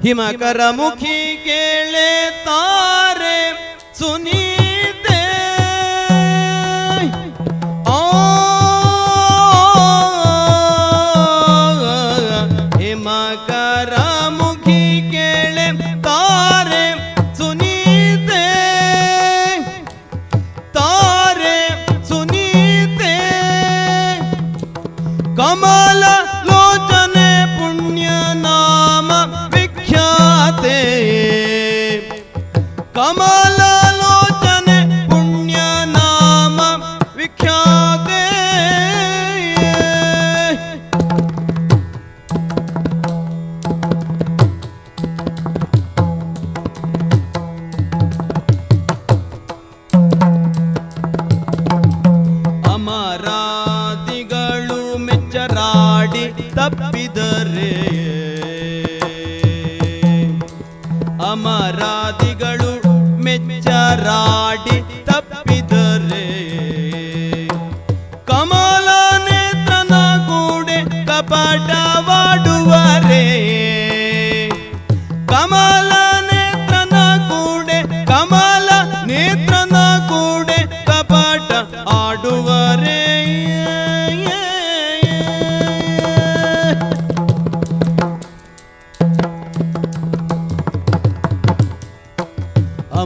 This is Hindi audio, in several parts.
हिम कर मुखी केले तारे सुनी ओ केले तारे सुनी तारे सुनी कमला कमल लोचन पुण्य नाम विख्यात विख्याते अमरादिगणु मिचराडि तप ಅಮರಾದಿಗಳು ಮೆಚ್ಚರಾಡಿ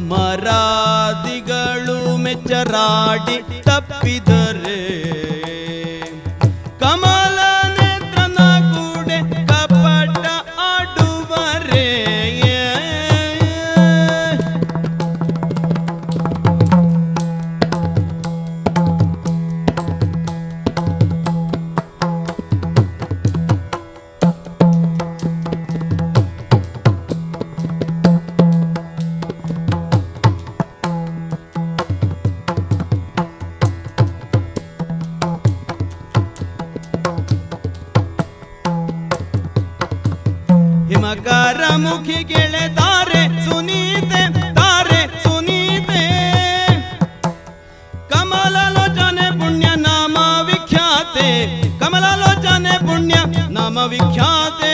ಅಮರಾದಿಗಳು ಮೆಚ್ಚರಾಡಿ ತಪ್ಪಿದರೆ ಮುಖಿ ಗೆಳೆದಾರೆ ಸುನೀತೆ ತಾರೆ ಸುನೀತೆ ಕಮಲಲೋಚನೆ ಪುಣ್ಯ ನಾಮ ವಿಖ್ಯಾತೆ ಕಮಲಲೋಚನೆ ಪುಣ್ಯ ನಾಮ ವಿಖ್ಯಾತೆ